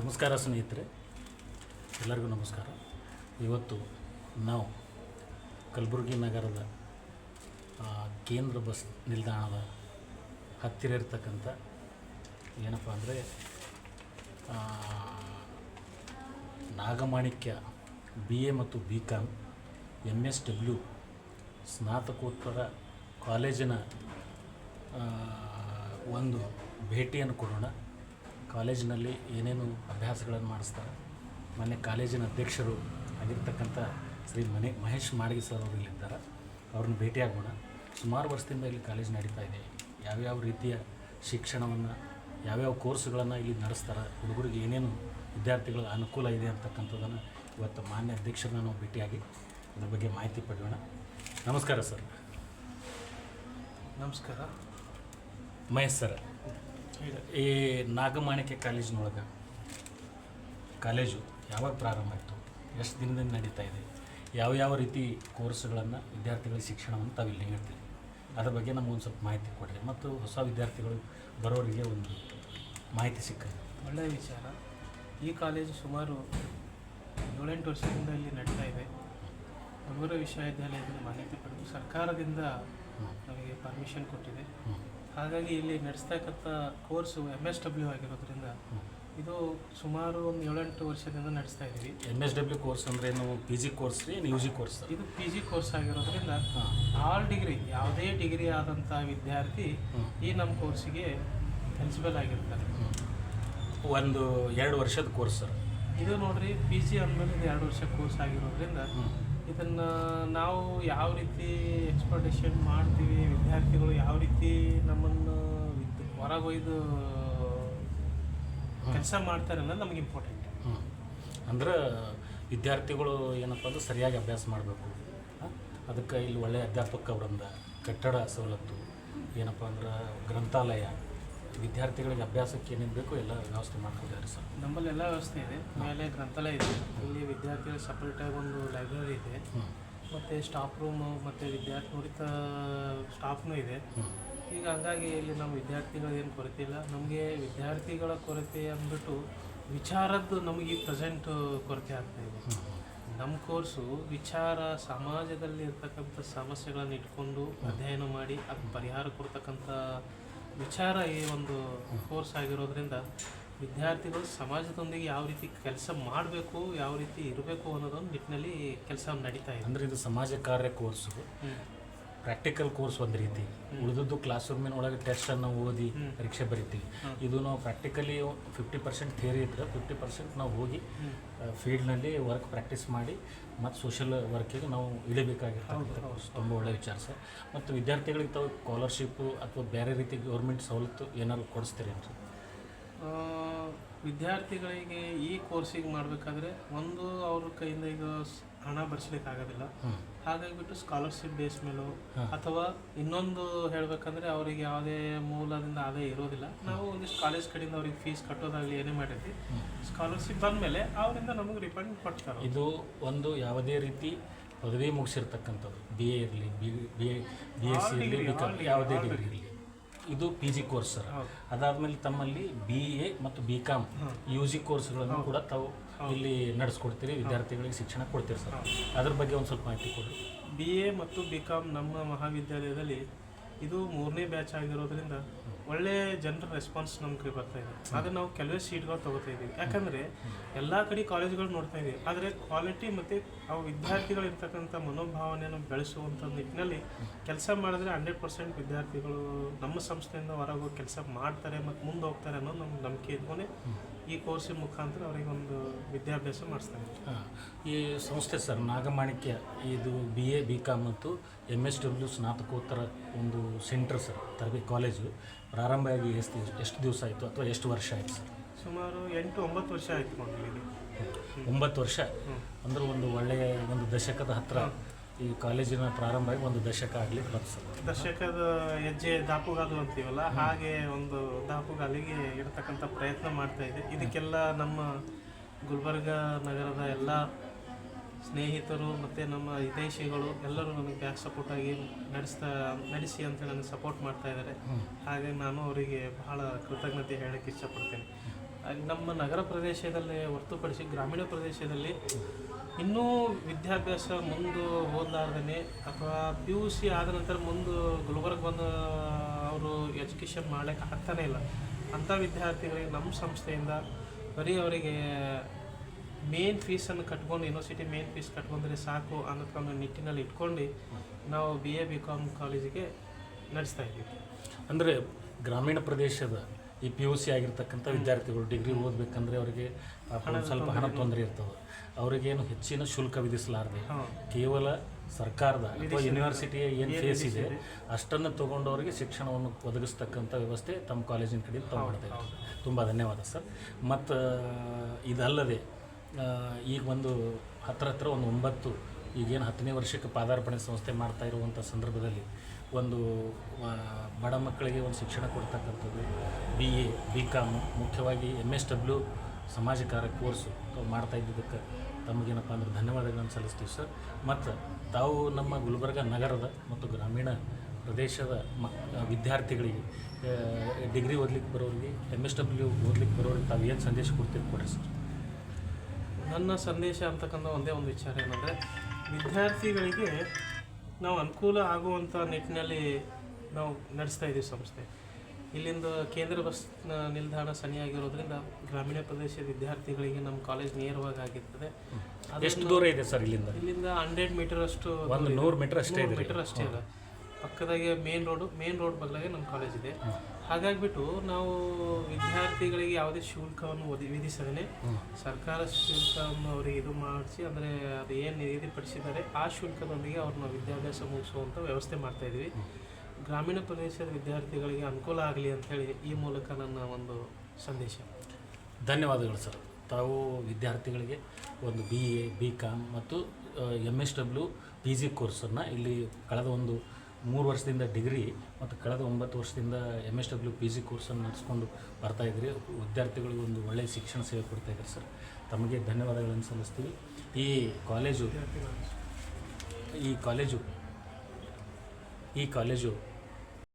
ನಮಸ್ಕಾರ ಸ್ನೇಹಿತರೆ, ಎಲ್ಲರಿಗೂ ನಮಸ್ಕಾರ. ಇವತ್ತು ನಾವು ಕಲಬುರಗಿ ನಗರದ ಕೇಂದ್ರ ಬಸ್ ನಿಲ್ದಾಣದ ಹತ್ತಿರ ಇರ್ತಕ್ಕಂಥ ಏನಪ್ಪ ಅಂದರೆ ನಾಗಮಾಣಿಕ್ಯ ಬಿ ಎ ಮತ್ತು B com M S W ಸ್ನಾತಕೋತ್ತರ ಕಾಲೇಜಿನ ಒಂದು ಭೇಟಿಯನ್ನು ಕೊಡೋಣ. ಕಾಲೇಜಿನಲ್ಲಿ ಏನೇನು ಅಭ್ಯಾಸಗಳನ್ನು ಮಾಡಿಸ್ತಾರೆ. ಮೊನ್ನೆ ಕಾಲೇಜಿನ ಅಧ್ಯಕ್ಷರು ಆಗಿರ್ತಕ್ಕಂಥ ಶ್ರೀ ಮನೆ ಮಹೇಶ್ ಮಾಡಗಿ ಸರ್ ಅವರು ಇಲ್ಲಿದ್ದಾರೆ. ಅವ್ರನ್ನ ಭೇಟಿಯಾಗೋಣ. ಸುಮಾರು ವರ್ಷದಿಂದ ಇಲ್ಲಿ ಕಾಲೇಜ್ ನಡೀತಾ ಇದೆ. ಯಾವ್ಯಾವ ರೀತಿಯ ಶಿಕ್ಷಣವನ್ನು ಯಾವ್ಯಾವ ಕೋರ್ಸ್ಗಳನ್ನು ಇಲ್ಲಿ ನಡೆಸ್ತಾರೆ ಹುಡುಗರಿಗೆ ಏನೇನು ವಿದ್ಯಾರ್ಥಿಗಳ ಅನುಕೂಲ ಇದೆ ಅಂತಕ್ಕಂಥದ್ದನ್ನು ಇವತ್ತು ಮಾನ್ಯ ಅಧ್ಯಕ್ಷರನ್ನ ನಾವು ಭೇಟಿಯಾಗಿ ಅದ್ರ ಬಗ್ಗೆ ಮಾಹಿತಿ ಪಡೆಯೋಣ. ನಮಸ್ಕಾರ ಸರ್. ನಮಸ್ಕಾರ. ಮಹೇಶ್ ಸರ್. ಈ ನಾಗಮಾಣಿಕೆ ಕಾಲೇಜಿನೊಳಗೆ. ಕಾಲೇಜು ಯಾವಾಗ ಪ್ರಾರಂಭ ಆಯಿತು? ಎಷ್ಟು ದಿನದಿಂದ ನಡೀತಾ ಇದೆ? ಯಾವ ಯಾವ ರೀತಿ ಕೋರ್ಸ್ಗಳನ್ನು ವಿದ್ಯಾರ್ಥಿಗಳಿಗೆ ಶಿಕ್ಷಣವನ್ನು ತಾವು ಇಲ್ಲಿ ನೀಡ್ತೀವಿ ಅದ್ರ ಬಗ್ಗೆ ನಮ್ಗೆ ಒಂದು ಸ್ವಲ್ಪ ಮಾಹಿತಿ ಕೊಡಿರಿ. ಮತ್ತು ಹೊಸ ವಿದ್ಯಾರ್ಥಿಗಳು ಬರೋರಿಗೆ ಒಂದು ಮಾಹಿತಿ ಸಿಕ್ಕದೆ ಒಳ್ಳೆಯ ವಿಚಾರ. ಈ ಕಾಲೇಜು ಸುಮಾರು ಏಳೆಂಟು ವರ್ಷದಿಂದ ಇಲ್ಲಿ ನಡೀತಾ ಇದೆ. ನಮ್ಮೂರ ವಿಶ್ವವಿದ್ಯಾಲಯದಿಂದ ಮಾನ್ಯತೆ ಪಡೆದು ಸರ್ಕಾರದಿಂದ ನಮಗೆ ಪರ್ಮಿಷನ್ ಕೊಟ್ಟಿದೆ. ಹ್ಞೂ ಹಾಗಾಗಿ ಇಲ್ಲಿ ನಡೆಸ್ತಕ್ಕಂಥ ಕೋರ್ಸು ಎಂ ಎಸ್ ಡಬ್ಲ್ಯೂ ಆಗಿರೋದ್ರಿಂದ ಇದು ಸುಮಾರು ಒಂದು ಏಳೆಂಟು ವರ್ಷದಿಂದ ನಡೆಸ್ತಾ ಇದ್ದೀವಿ ಎಂ ಎಸ್ ಡಬ್ಲ್ಯೂ ಕೋರ್ಸ್ ಅಂದರೆ ಏನು? ಪಿ ಜಿ ಕೋರ್ಸ್ ರೀ ಯು ಜಿ ಕೋರ್ಸ್? ಇದು ಪಿ ಜಿ ಕೋರ್ಸ್ ಆಗಿರೋದ್ರಿಂದ ಆಲ್ ಡಿಗ್ರಿ ಯಾವುದೇ ಡಿಗ್ರಿ ಆದಂಥ ವಿದ್ಯಾರ್ಥಿ ಈ ನಮ್ಮ ಕೋರ್ಸಿಗೆ ಎಲಿಜಿಬಲ್ ಆಗಿರ್ತಾರೆ. ಒಂದು ಎರಡು ವರ್ಷದ ಕೋರ್ಸ್ ಸರ್. ಇದು ನೋಡ್ರಿ ಪಿ ಜಿ ಅಂದಮೇಲೆ ಇದು ಎರಡು ವರ್ಷ ಕೋರ್ಸ್ ಆಗಿರೋದ್ರಿಂದ ಇದನ್ನು ನಾವು ಯಾವ ರೀತಿ ಎಕ್ಸ್ಪೋರ್ಟೇಷನ್ ಮಾಡ್ತೀವಿ ವಿದ್ಯಾರ್ಥಿಗಳು ಯಾವ ರೀತಿ ನಮ್ಮನ್ನು ಹೊರಗೆ ಹೊರಗೊಯ್ದು ಕೆಲಸ ಮಾಡ್ತಾರೆ ಅನ್ನೋದು ನಮಗೆ ಇಂಪಾರ್ಟೆಂಟ್ ಅಂದ್ರೆ ವಿದ್ಯಾರ್ಥಿಗಳು ಏನಪ್ಪ ಅಂದ್ರೆ ಸರಿಯಾಗಿ ಅಭ್ಯಾಸ ಮಾಡಬೇಕು. ಅದಕ್ಕೆ ಇಲ್ಲಿ ಒಳ್ಳೆಯ ಅಧ್ಯಾಪಕ ವೃಂದ ಕಟ್ಟಡ ಸವಲತ್ತು ಏನಪ್ಪ ಅಂದ್ರೆ ಗ್ರಂಥಾಲಯ ವಿದ್ಯಾರ್ಥಿಗಳಿಗೆ ಅಭ್ಯಾಸಕ್ಕೆ ಏನೇನು ಬೇಕೋ ಎಲ್ಲ ವ್ಯವಸ್ಥೆ ಮಾಡ್ಕೊಂಡಿದ್ದಾರೆ ಸರ್. ನಮ್ಮಲ್ಲಿ ಎಲ್ಲ ವ್ಯವಸ್ಥೆ ಇದೆ. ಮೇಲೆ ಗ್ರಂಥಾಲಯ ಇದೆ. ಇಲ್ಲಿ ವಿದ್ಯಾರ್ಥಿಗಳಿಗೆ ಸಪ್ರೇಟಾಗಿ ಒಂದು ಲೈಬ್ರರಿ ಇದೆ. ಮತ್ತು ಸ್ಟಾಫ್ ರೂಮು ಮತ್ತು ವಿದ್ಯಾರ್ಥಿ ನುರಿತ ಸ್ಟಾಫ್ನೂ ಇದೆ. ಈಗ ಹಂಗಾಗಿ ಇಲ್ಲಿ ನಮ್ಮ ವಿದ್ಯಾರ್ಥಿಗಳು ಏನು ಕೊರತೆ ಇಲ್ಲ. ನಮಗೆ ವಿದ್ಯಾರ್ಥಿಗಳ ಕೊರತೆ ಅಂದ್ಬಿಟ್ಟು ವಿಚಾರದ್ದು ನಮಗೆ ಈ ಪ್ರೆಸೆಂಟ್ ಕೊರತೆ ಆಗ್ತಾ ಇದೆ. ನಮ್ಮ ಕೋರ್ಸು ವಿಚಾರ ಸಮಾಜದಲ್ಲಿ ಇರ್ತಕ್ಕಂಥ ಸಮಸ್ಯೆಗಳನ್ನು ಇಟ್ಕೊಂಡು ಅಧ್ಯಯನ ಮಾಡಿ ಅದಕ್ಕೆ ಪರಿಹಾರ ಕೊಡ್ತಕ್ಕಂಥ ವಿಚಾರ ಈ ಒಂದು ಕೋರ್ಸ್ ಆಗಿರೋದ್ರಿಂದ ವಿದ್ಯಾರ್ಥಿಗಳು ಸಮಾಜದೊಂದಿಗೆ ಯಾವ ರೀತಿ ಕೆಲಸ ಮಾಡಬೇಕು ಯಾವ ರೀತಿ ಇರಬೇಕು ಅನ್ನೋದೊಂದು ನಿಟ್ಟಿನಲ್ಲಿ ಕೆಲಸ ನಡೀತಾ ಇದೆ ಅಂದ್ರೆ ಇದು ಸಮಾಜ ಕಾರ್ಯ ಕೋರ್ಸು. ಪ್ರಾಕ್ಟಿಕಲ್ ಕೋರ್ಸ್ ಒಂದು ರೀತಿ. ಉಳಿದದ್ದು ಕ್ಲಾಸ್ ರೂಮಿನ ಒಳಗೆ ಟೆಸ್ಟನ್ನು ಓದಿ ಪರೀಕ್ಷೆ ಬರಿತೀವಿ. ಇದು ನಾವು ಪ್ರಾಕ್ಟಿಕಲಿ ಫಿಫ್ಟಿ ಪರ್ಸೆಂಟ್ ಥಿಯರಿ ಇದ್ರೆ ಫಿಫ್ಟಿ ಪರ್ಸೆಂಟ್ ನಾವು ಹೋಗಿ. ಫೀಲ್ಡ್ನಲ್ಲಿ ವರ್ಕ್ ಪ್ರಾಕ್ಟೀಸ್ ಮಾಡಿ ಮತ್ತು ಸೋಷಿಯಲ್ ವರ್ಕಿಗೆ ನಾವು ಇಳಿಬೇಕಾಗಿರ್ತಕ್ಕಂಥ ಕೋರ್ಸ್ ತುಂಬ ಒಳ್ಳೆಯ ವಿಚಾರ ಸರ್. ಮತ್ತು ವಿದ್ಯಾರ್ಥಿಗಳಿಗೆ ತಾವು ಸ್ಕಾಲರ್ಶಿಪ್ಪು ಅಥವಾ ಬೇರೆ ರೀತಿ ಗೌರ್ಮೆಂಟ್ ಸವಲತ್ತು ಏನಾದ್ರು ಕೊಡಿಸ್ತೀರಿ ಅಂತ? ವಿದ್ಯಾರ್ಥಿಗಳಿಗೆ ಈ ಕೋರ್ಸಿಗೆ ಮಾಡಬೇಕಾದ್ರೆ ಒಂದು ಅವ್ರ ಕೈಯಿಂದ ಈಗ ಹಣ ಬರ್ಸ್ಲಿಕ್ಕೆ ಆಗೋದಿಲ್ಲ ಹ್ಞೂ ಹಾಗಾಗಿಬಿಟ್ಟು ಸ್ಕಾಲರ್ಶಿಪ್ ಬೇಸ್ ಮೇಲೋ ಅಥವಾ ಇನ್ನೊಂದು ಹೇಳ್ಬೇಕಂದ್ರೆ ಅವರಿಗೆ ಯಾವುದೇ ಮೂಲದಿಂದ ಆದಾಯ ಇರೋದಿಲ್ಲ. ನಾವು ಒಂದಿಷ್ಟು ಕಾಲೇಜ್ ಕಡೆಯಿಂದ ಅವ್ರಿಗೆ ಫೀಸ್ ಕಟ್ಟೋದಾಗಲಿ ಏನೇ ಮಾಡಿರ್ತೀವಿ ಸ್ಕಾಲರ್ಶಿಪ್ ಬಂದಮೇಲೆ ಅವರಿಂದ ನಮಗೆ ರಿಫಂಡ್ ಕೊಡ್ತಾರೆ. ಇದು ಒಂದು ಯಾವುದೇ ರೀತಿ ಪದವಿ ಮುಗಿಸಿರ್ತಕ್ಕಂಥದ್ದು. ಬಿ ಎ ಇರಲಿ B B B S C ಇರಲಿ ಯಾವುದೇ ಡಿಗ್ರಿ ಇರಲಿ. ಇದು ಪಿ ಜಿ ಕೋರ್ಸ್ ಸರ್. ಅದಾದ್ಮೇಲೆ ತಮ್ಮಲ್ಲಿ ಬಿ ಎ ಮತ್ತು ಬಿ ಕಾಮ್. ಯು ಜಿ ಕೋರ್ಸ್ಗಳನ್ನು ಕೂಡ ತಾವು ಇಲ್ಲಿ ನಡೆಸ್ಕೊಡ್ತೀರಿ ವಿದ್ಯಾರ್ಥಿಗಳಿಗೆ ಶಿಕ್ಷಣ ಕೊಡ್ತೀರಿ ಸರ್. ಅದ್ರ ಬಗ್ಗೆ ಒಂದು ಸ್ವಲ್ಪ ಮಾಹಿತಿ ಕೊಡಿ ಬಿ ಎ ಮತ್ತು ಬಿ ಕಾಮ್ ನಮ್ಮ ಮಹಾವಿದ್ಯಾಲಯದಲ್ಲಿ ಇದು ಮೂರನೇ ಬ್ಯಾಚ್ ಆಗಿರೋದ್ರಿಂದ ಒಳ್ಳೆ ಜನರ ರೆಸ್ಪಾನ್ಸ್ ನಮ್ಗೆ ಬರ್ತಾ ಇದೆ. ಆದರೆ ನಾವು ಕೆಲವೇ ಸೀಟ್ಗಳು ತಗೋತಾ ಇದ್ದೀವಿ ಯಾಕಂದರೆ ಎಲ್ಲ ಕಡೆ ಕಾಲೇಜ್ಗಳು ನೋಡ್ತಾ ಇದ್ದೀವಿ ಆದರೆ ಕ್ವಾಲಿಟಿ ಮತ್ತು ಅವು ವಿದ್ಯಾರ್ಥಿಗಳು ಇರ್ತಕ್ಕಂಥ ಮನೋಭಾವನೆಯನ್ನು ಬೆಳೆಸುವಂಥ ನಿಟ್ಟಿನಲ್ಲಿ ಕೆಲಸ ಮಾಡಿದ್ರೆ ಹಂಡ್ರೆಡ್ ಪರ್ಸೆಂಟ್ ವಿದ್ಯಾರ್ಥಿಗಳು ನಮ್ಮ ಸಂಸ್ಥೆಯಿಂದ ಹೊರಗೆ ಹೋಗಿ ಕೆಲಸ ಮಾಡ್ತಾರೆ ಮತ್ತು ಮುಂದೆ ಹೋಗ್ತಾರೆ ಅನ್ನೋ ನಮ್ಮ ನಂಬಿಕೆ ಇದ್ದೇನೆ ಈ ಕೋರ್ಸಿನ ಮುಖಾಂತರ ಅವರಿಗೆ ಒಂದು ವಿದ್ಯಾಭ್ಯಾಸ ಮಾಡಿಸ್ತಾರೆ. ಈ ಸಂಸ್ಥೆ ಸರ್ ನಾಗಮಾಣಿಕ್ಯ ಇದು ಬಿ ಎ ಬಿ ಕಾಮ್ ಮತ್ತು ಎಂ ಎಸ್ ಡಬ್ಲ್ಯೂ ಸ್ನಾತಕೋತ್ತರ ಒಂದು ಸೆಂಟರ್ ಸರ್ ತರಬೇತಿ ಕಾಲೇಜು ಪ್ರಾರಂಭ ಆಗಿ ಎಷ್ಟು ಎಷ್ಟು ದಿವಸ ಆಯಿತು ಅಥವಾ ಎಷ್ಟು ವರ್ಷ ಆಯಿತು ಸರ್? ಸುಮಾರು ಎಂಟು ಒಂಬತ್ತು ವರ್ಷ ಆಯಿತು ಒಂಬತ್ತು ವರ್ಷ? ಅಂದರೆ ಒಂದು ಒಳ್ಳೆಯ ಒಂದು ದಶಕದ ಹತ್ರ ಈ ಕಾಲೇಜಿನ ಪ್ರಾರಂಭ ಆಗಿ ಒಂದು ದಶಕ ಆಗಲಿ ಬರ್ತದೆ ದಶಕದ ಹೆಜ್ಜೆ ದಾಪುಗಾಲು ಅಂತೀವಲ್ಲ? ಹಾಗೆ ಒಂದು ದಾಪುಗಾಲಿಗೆ ಇರತಕ್ಕಂಥ ಪ್ರಯತ್ನ ಮಾಡ್ತಾ ಇದೆ. ಇದಕ್ಕೆಲ್ಲ ನಮ್ಮ ಗುಲ್ಬರ್ಗ ನಗರದ ಎಲ್ಲ ಸ್ನೇಹಿತರು ಮತ್ತು ನಮ್ಮ ಹಿತೈಷಿಗಳು ಎಲ್ಲರೂ ನನಗೆ ಬ್ಯಾಕ್ ಸಪೋರ್ಟಾಗಿ ನಡೆಸ್ತಾ, ನಡೆಸಿ ಅಂತ ನನಗೆ ಸಪೋರ್ಟ್ ಮಾಡ್ತಾ ಇದ್ದಾರೆ. ಹಾಗೆ ನಾನು ಅವರಿಗೆ ಬಹಳ ಕೃತಜ್ಞತೆ ಹೇಳಕ್ಕೆ ಇಷ್ಟಪಡ್ತೇನೆ. ನಮ್ಮ ನಗರ ಪ್ರದೇಶದಲ್ಲಿ ಹೊರತುಪಡಿಸಿ ಗ್ರಾಮೀಣ ಪ್ರದೇಶದಲ್ಲಿ ಇನ್ನೂ ವಿದ್ಯಾಭ್ಯಾಸ ಮುಂದೆ ಓದಲಾರ್ದೇ ಅಥವಾ ಪಿ ಯು ಸಿ ಆದ ನಂತರ ಮುಂದೆ ಗುಲ್ಬರ್ಗ ಬಂದು ಅವರು ಎಜುಕೇಷನ್ ಮಾಡೋಕ್ಕೆ ಆಗ್ತಾನೇ ಇಲ್ಲ. ಅಂಥ ವಿದ್ಯಾರ್ಥಿಗಳಿಗೆ ನಮ್ಮ ಸಂಸ್ಥೆಯಿಂದ ಬರೀ ಅವರಿಗೆ ಮೇನ್ ಫೀಸನ್ನು ಕಟ್ಕೊಂಡು ಯೂನಿವರ್ಸಿಟಿ ಮೇನ್ ಫೀಸ್ ಕಟ್ಕೊಂಡ್ರೆ ಸಾಕು ಅನ್ನೋ ನಿಟ್ಟಿನಲ್ಲಿ ಇಟ್ಕೊಂಡು ನಾವು ಬಿ ಎ ಬಿ ಕಾಮ್ ಕಾಲೇಜಿಗೆ ನಡೆಸ್ತಾ ಇದ್ದೀವಿ. ಅಂದರೆ ಗ್ರಾಮೀಣ ಪ್ರದೇಶದ ಈ ಪಿ ಯು ಸಿ ಆಗಿರ್ತಕ್ಕಂಥ ವಿದ್ಯಾರ್ಥಿಗಳು ಡಿಗ್ರಿ ಓದಬೇಕಂದ್ರೆ ಅವರಿಗೆ ಸ್ವಲ್ಪ ಹಣ ತೊಂದರೆ ಇರ್ತದೆ. ಅವರಿಗೇನು ಹೆಚ್ಚಿನ ಶುಲ್ಕ ವಿಧಿಸಲಾರದೆ ಕೇವಲ ಸರ್ಕಾರದ ಅಥವಾ ಯೂನಿವರ್ಸಿಟಿಯ ಏನು ಫೇಸ್ ಇದೆ ಅಷ್ಟನ್ನು ತೊಗೊಂಡವರಿಗೆ ಶಿಕ್ಷಣವನ್ನು ಒದಗಿಸ್ತಕ್ಕಂಥ ವ್ಯವಸ್ಥೆ ತಮ್ಮ ಕಾಲೇಜಿನ ಕಡೆ ತಗೊಂಡ್ತಾ ಇರ್ತದೆ ತುಂಬ ಧನ್ಯವಾದ ಸರ್. ಮತ್ತು ಇದಲ್ಲದೆ ಈಗ ಒಂದು ಹತ್ರ ಹತ್ರ ಒಂದು ಒಂಬತ್ತು, ಈಗೇನು ಹತ್ತನೇ ವರ್ಷಕ್ಕೆ ಪಾದಾರ್ಪಣೆ ಸಂಸ್ಥೆ ಮಾಡ್ತಾ ಇರುವಂಥ ಸಂದರ್ಭದಲ್ಲಿ ಒಂದು ಬಡ ಮಕ್ಕಳಿಗೆ ಒಂದು ಶಿಕ್ಷಣ ಕೊಡ್ತಕ್ಕಂಥದ್ದು ಬಿ ಎ ಬಿ ಕಾಮು ಮುಖ್ಯವಾಗಿ ಎಂ ಎಸ್ ಡಬ್ಲ್ಯೂ ಸಮಾಜಕಾರ ಕೋರ್ಸು ತಾವು ಮಾಡ್ತಾ ಇದ್ದಿದ್ದಕ್ಕೆ ತಮಗೇನಪ್ಪ ಅಂದ್ರೆ ಧನ್ಯವಾದಗಳನ್ನು ಸಲ್ಲಿಸ್ತೀವಿ ಸರ್. ಮತ್ತು ತಾವು ನಮ್ಮ ಗುಲ್ಬರ್ಗ ನಗರದ ಮತ್ತು ಗ್ರಾಮೀಣ ಪ್ರದೇಶದ ಮಕ್, ವಿದ್ಯಾರ್ಥಿಗಳಿಗೆ ಡಿಗ್ರಿ ಓದ್ಲಿಕ್ಕೆ ಬರೋರಿಗೆ ಎಂ ಎಸ್ ಡಬ್ಲ್ಯೂ ಓದ್ಲಿಕ್ಕೆ ಬರೋರಿಗೆ ತಾವು ಏನು ಸಂದೇಶ ಕೊಡ್ತೀರಿ ಕೊಡ್ರಿ ಸರ್? ನನ್ನ ಸಂದೇಶ ಅಂತಕ್ಕಂಥ ಒಂದೇ ಒಂದು ವಿಚಾರ ಏನಂದರೆ ವಿದ್ಯಾರ್ಥಿಗಳಿಗೆ ನಾವು ಅನುಕೂಲ ಆಗುವಂಥ ನಿಟ್ಟಿನಲ್ಲಿ ನಾವು ನಡೆಸ್ತಾ ಇದ್ದೀವಿ ಸಂಸ್ಥೆ. ಇಲ್ಲಿಂದ ಕೇಂದ್ರ ಬಸ್ ನಿಲ್ದಾಣ ಸನಿಯಾಗಿರೋದ್ರಿಂದ ಗ್ರಾಮೀಣ ಪ್ರದೇಶದ ವಿದ್ಯಾರ್ಥಿಗಳಿಗೆ ನಮ್ಮ ಕಾಲೇಜ್ ನೇರವಾಗಿ ಆಗಿರ್ತದೆ. ಎಷ್ಟು ದೂರ ಇದೆ ಸರ್ ಇಲ್ಲಿಂದ? ಇಲ್ಲಿಂದ ಹಂಡ್ರೆಡ್ ಮೀಟರ್ ಅಷ್ಟು ಒಂದು ನೂರು ಮೀಟರ್ ಅಷ್ಟೇ ಇದೆ. ಮೀಟರ್ ಅಷ್ಟೇ ಅಲ್ಲ ಪಕ್ಕದಾಗೆ ಮೇನ್ ರೋಡು ಮೇನ್ ರೋಡ್ ಬಗ್ಲಾಗೆ ನಮ್ಮ ಕಾಲೇಜ್ ಇದೆ. ಹಾಗಾಗಿಬಿಟ್ಟು ನಾವು ವಿದ್ಯಾರ್ಥಿಗಳಿಗೆ ಯಾವುದೇ ಶುಲ್ಕವನ್ನು ಒದಿ ವಿಧಿಸದೇ ಸರ್ಕಾರ ಶುಲ್ಕವನ್ನು ಅವರಿಗೆ ಇದು ಮಾಡಿಸಿ ಅಂದರೆ ಅದು ಏನು ನಿಗದಿಪಡಿಸಿದ್ದಾರೆ ಆ ಶುಲ್ಕದೊಂದಿಗೆ ಅವ್ರನ್ನ ವಿದ್ಯಾಭ್ಯಾಸ ಮುಗಿಸುವಂಥ ವ್ಯವಸ್ಥೆ ಮಾಡ್ತಾ ಇದ್ದೀವಿ. ಗ್ರಾಮೀಣ ಪ್ರದೇಶದ ವಿದ್ಯಾರ್ಥಿಗಳಿಗೆ ಅನುಕೂಲ ಆಗಲಿ ಅಂಥೇಳಿ ಈ ಮೂಲಕ ನನ್ನ ಒಂದು ಸಂದೇಶ. ಧನ್ಯವಾದಗಳು ಸರ್. ತಾವು ವಿದ್ಯಾರ್ಥಿಗಳಿಗೆ ಒಂದು ಬಿ ಎ ಬಿ ಕಾಮ್ ಮತ್ತು M S W P G ಕೋರ್ಸನ್ನು ಇಲ್ಲಿ ಕಳೆದ ಒಂದು ಮೂರು ವರ್ಷದಿಂದ ಡಿಗ್ರಿ ಮತ್ತು ಕಳೆದ ಒಂಬತ್ತು ವರ್ಷದಿಂದ M S W P G ಕೋರ್ಸನ್ನು ನಡೆಸ್ಕೊಂಡು ಬರ್ತಾ ಇದ್ರಿ. ವಿದ್ಯಾರ್ಥಿಗಳಿಗೆ ಒಂದು ಒಳ್ಳೆಯ ಶಿಕ್ಷಣ ಸೇವೆ ಕೊಡ್ತಾ ಇದ್ದಾರೆ ಸರ್. ತಮಗೆ ಧನ್ಯವಾದಗಳನ್ನು ಸಲ್ಲಿಸ್ತೀವಿ. ಈ ಕಾಲೇಜು ಈ ಕಾಲೇಜು ಈ ಕಾಲೇಜು